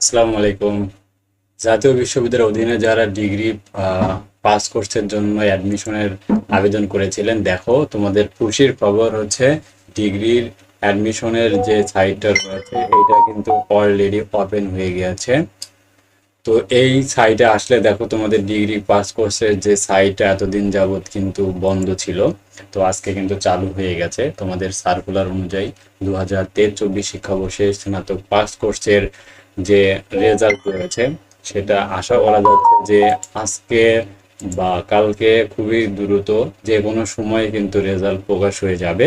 আসসালামু আলাইকুম। জাতীয় বিশ্ববিদ্যালয়ের অধীনে যারা ডিগ্রি পাস কোর্সের জন্য অ্যাডমিশনের আবেদন করেছিলেন, দেখো তোমাদের খুশির খবর হচ্ছে ডিগ্রির অ্যাডমিশনের যে সাইটটা রয়েছে এটা কিন্তু অলরেডি ওপেন হয়ে গিয়েছে। তো এই সাইটে আসলে দেখো তোমাদের ডিগ্রি, পাস কোর্সের যে সাইটটা এতদিন যাবৎ কিন্তু বন্ধ ছিল, তো আজকে কিন্তু চালু হয়ে গেছে। তোমাদের সার্কুলার অনুযায়ী দু হাজার তেইশ চব্বিশ শিক্ষাবর্ষে স্নাতক পাস কোর্সের যে রেজাল্ট রয়েছে, সেটা আশা করা যাচ্ছে যে আজকে বা কালকে খুবই দ্রুত যে কোনো সময় কিন্তু রেজাল্ট প্রকাশ হয়ে যাবে।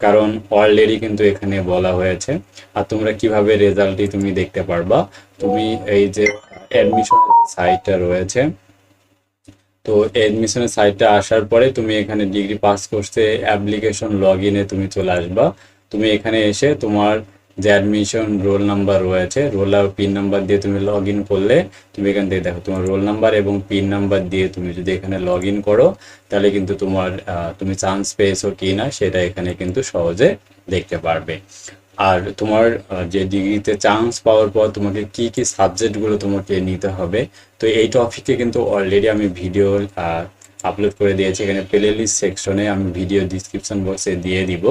কারণ অলরেডি কিন্তু এখানে বলা হয়েছে। আর তোমরা কীভাবে রেজাল্টটি তুমি দেখতে পারবা? তুমি এই যে অ্যাডমিশন সাইটটা রয়েছে, তো অ্যাডমিশনের সাইটটা আসার পরে তুমি এখানে ডিগ্রি পাস করতে অ্যাপ্লিকেশন লগ ইনে তুমি চলে আসবা। তুমি এখানে এসে তোমার যে অ্যাডমিশন রোল নাম্বার রয়েছে রোল আর পিন নাম্বার দিয়ে তুমি লগ ইন করলে তুমি এখান থেকে দেখো তোমার রোল নাম্বার এবং পিন নাম্বার দিয়ে তুমি যদি এখানে লগ ইন করো, তাহলে কিন্তু তোমার তুমি চান্স পেয়েছ কি না সেটা এখানে কিন্তু সহজে দেখতে পারবে। আর তোমার যে ডিগ্রিতে চান্স পাওয়ার পর তোমাকে কি কি সাবজেক্টগুলো তোমাকে নিতে হবে, তো এই টপিকে কিন্তু অলরেডি আমি ভিডিও আপলোড করে দিয়েছি। এখানে প্লে লিস্ট সেকশনে আমি ভিডিও ডিসক্রিপশন বক্সে দিয়ে দিব।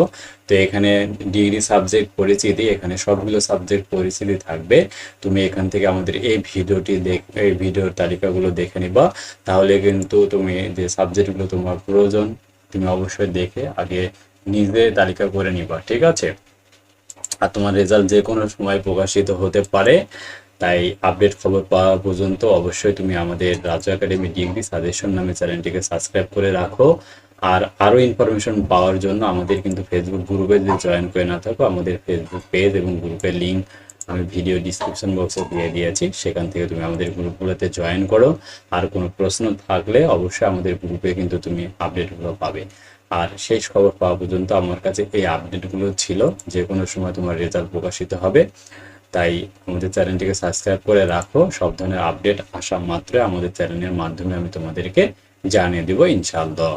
তো এখানে ডিগ্রি সাবজেক্ট পরিচিতি এখানে সবগুলো সাবজেক্ট পরিচিতি থাকবে। তুমি এখান থেকে আমাদের এই ভিডিওটি দেখ, এই ভিডিওর তালিকাগুলো দেখে নিবা। তাহলে কিন্তু তুমি যে সাবজেক্টগুলো তোমার প্রয়োজন, তুমি অবশ্যই দেখে আগে নিজে তালিকা করে নিবা। ঠিক আছে? আর তোমার রেজাল্ট যে কোনো সময় প্রকাশিত হতে পারে। তাই আপডেট খবর পাওয়া পর্যন্ত অবশ্যই তুমি আমাদের রাজু একাডেমি ডিগ্রি সাজেশন নামে চ্যানেলটিকে সাবস্ক্রাইব করে রাখো। আর আরও ইনফরমেশন পাওয়ার জন্য আমাদের কিন্তু ফেসবুক গ্রুপে যদি জয়েন করে না থাকো, আমাদের ফেসবুক পেজ এবং গ্রুপের লিঙ্ক আমি ভিডিও ডিসক্রিপশন বক্সে দিয়ে দিয়েছি। সেখান থেকে তুমি আমাদের গ্রুপগুলোতে জয়েন করো। আর কোনো প্রশ্ন থাকলে অবশ্যই আমাদের গ্রুপে কিন্তু তুমি আপডেটগুলো পাবে। আর শেষ খবর পাওয়া পর্যন্ত আমার কাছে এই আপডেটগুলো ছিল। যে কোনো সময় তোমার রেজাল্ট প্রকাশিত হবে। তাই আমাদের চ্যানেলটিকে সাবস্ক্রাইব করে রাখো। সব ধরনের আপডেট আসা মাত্র আমাদের চ্যানেলের মাধ্যমে আমি তোমাদেরকে জানিয়ে দেবো ইনশাআল্লাহ।